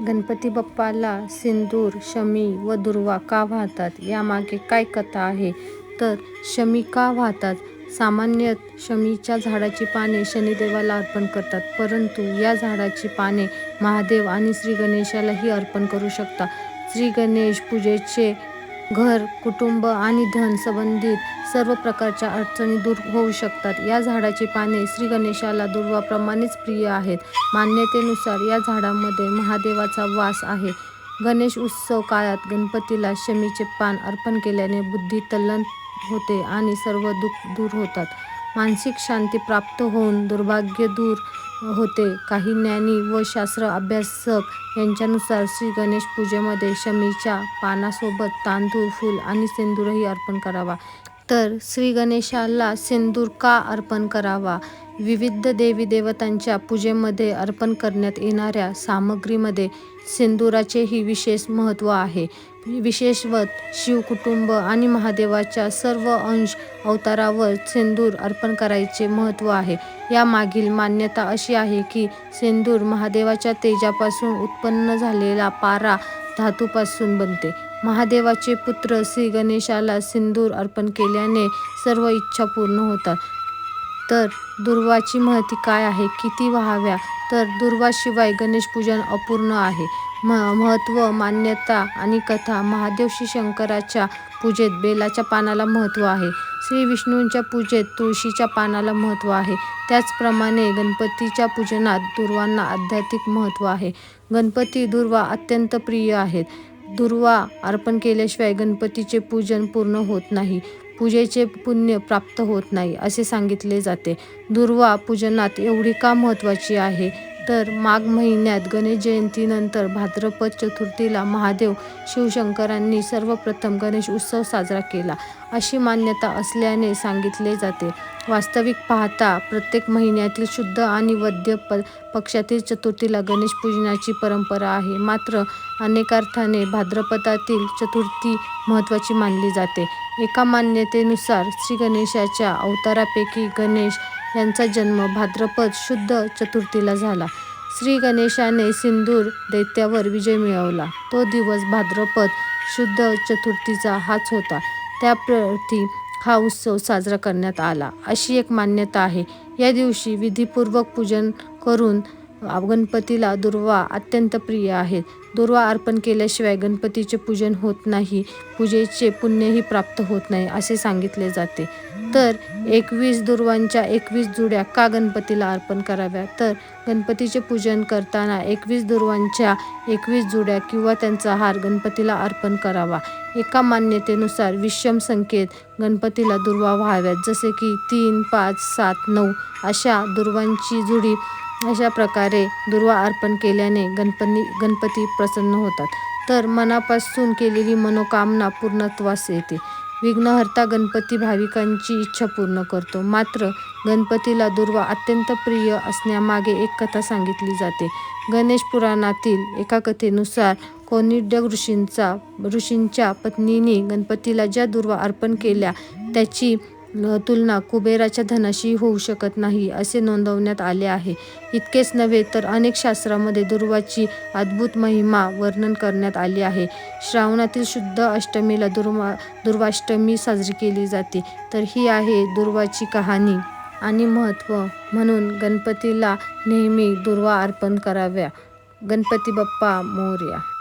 गणपती बाप्पाला सिंदूर शमी व दुर्वा का वाहतात? यामागे काय कथा आहे? तर शमी का वाहतात? सामान्यतः शमीच्या झाडाची पाने शनिदेवाला अर्पण करतात परंतु या झाडाची पाने महादेव आणि श्री गणेशालाही अर्पण करू शकता श्री गणेश पूजेचे घर कुटुंब आणि धन संबंधित सर्व प्रकारच्या अडचणी दूर होऊ शकतात. या झाडाची पाने श्री गणेशाला दुर्वाप्रमाणेच प्रिय आहेत. मान्यतेनुसार या झाडामध्ये महादेवाचा वास आहे. गणेश उत्सव काळात गणपतीला शमीचे पान अर्पण केल्याने बुद्धी तल्लन होते आणि सर्व दुःख दूर होतात. मानसिक शांती प्राप्त होऊन दुर्भाग्य दूर होते. काही ज्ञानी व शास्त्र अभ्यासक यांच्यानुसार श्री गणेश पूजेमध्ये शमीच्या पानासोबत तांदूळ फूल आणि सिंदूरही अर्पण करावा. तर श्री गणेशाला सिंदूर का अर्पण करावा? विविध देवी देवतांच्या पूजेमध्ये अर्पण करण्यात येणाऱ्या सामग्रीमध्ये सिंदुराचेही विशेष महत्त्व आहे. विशेषवत शिवकुटुंब आणि महादेवाच्या सर्व अंश अवतारावर सिंदूर अर्पण करायचे महत्त्व आहे. यामागील मान्यता अशी आहे की सिंदूर महादेवाच्या तेजापासून उत्पन्न झालेला पारा धातूपासून बनते. महादेवाचे पुत्र श्री गणेशाला सिंदूर अर्पण केल्याने सर्व इच्छा पूर्ण होतात. तर दुर्वाची महती काय आहे? किती व्हाव्या? तर दुर्वाशिवाय गणेशपूजन अपूर्ण आहे. म महत्त्व मान्यता आणि कथा महादेव श्री शंकराच्या पूजेत बेलाच्या पानाला महत्त्व आहे. श्री विष्णूंच्या पूजेत तुळशीच्या पानाला महत्त्व आहे. त्याचप्रमाणे गणपतीच्या पूजनात दुर्वांना आध्यात्मिक महत्त्व आहे. गणपती दुर्वा अत्यंत प्रिय आहेत. दुर्वा अर्पण केल्याशिवाय गणपतीचे पूजन पूर्ण होत नाही पूजेचे पुण्य प्राप्त होत नाही असे सांगितले जाते. दुर्वा पूजनात एवढी का महत्त्वाची आहे? तर माघ महिन्यात गणेश जयंतीनंतर भाद्रपद चतुर्थीला महादेव शिवशंकरांनी सर्वप्रथम गणेश उत्सव साजरा केला. अशी मान्यता असल्याने सांगितले जाते. वास्तविक पाहता प्रत्येक महिन्यातील शुद्ध आणि वद्य प पक्षातील चतुर्थीला गणेश पूजनाची परंपरा आहे. मात्र अनेकार्थाने भाद्रपदातील चतुर्थी महत्त्वाची मानली जाते. एका मान्यतेनुसार श्री गणेशाच्या अवतारापैकी गणेश यांचा जन्म भाद्रपद शुद्ध चतुर्थीला झाला. श्री गणेशाने सिंदूर दैत्यावर विजय मिळवला. तो दिवस भाद्रपद शुद्ध चतुर्थीचा हाच होता. त्याप्रती हा उत्सव साजरा करण्यात आला. अशी एक मान्यता आहे. या दिवशी विधीपूर्वक पूजन करून गणपतीला दुर्वा अत्यंत प्रिय आहेत दुर्वा अर्पण केल्याशिवाय गणपतीचे पूजन होत नाही. पूजेचे पुण्यही प्राप्त होत नाही असे सांगितले जाते. तर एकवीस दुर्वांच्या एकवीस जुड्या का गणपतीला अर्पण कराव्या? तर गणपतीचे पूजन करताना एकवीस दुर्वांच्या एकवीस जुड्या किंवा त्यांचा हार गणपतीला अर्पण करावा. एका मान्यतेनुसार विषम संकेत गणपतीला दुर्वा व्हाव्यात. जसे की तीन पाच सात नऊ अशा दुर्वांची जुडी अशा प्रकारे दुर्वा अर्पण केल्याने गणपती गणपती प्रसन्न होतात. तर मनापासून केलेली मनोकामना पूर्णत्वास येते. विघ्नहर्ता गणपती भाविकांची इच्छा पूर्ण करतो. मात्र गणपतीला दुर्वा अत्यंत प्रिय असण्यामागे एक कथा सांगितली जाते. गणेश पुराणातील एका कथेनुसार कोनिड्य ऋषींचा ऋषींच्या पत्नीने गणपतीला ज्या दुर्वा अर्पण केल्या त्याची तुलना कुबेराच्या धनाशी होऊ शकत नाही असे नोंदवण्यात आले आहे. इतकेच नव्हे तर अनेक शास्त्रामध्ये दुर्वाची अद्भुत महिमा वर्णन करण्यात आली आहे. श्रावणातील शुद्ध अष्टमीला दुर्वा दुर्वाष्टमी साजरी केली जाते. तर ही आहे दुर्वाची कहाणी आणि महत्त्व म्हणून गणपतीला नेहमी दुर्वा अर्पण कराव्या. गणपती बाप्पा मोर्या.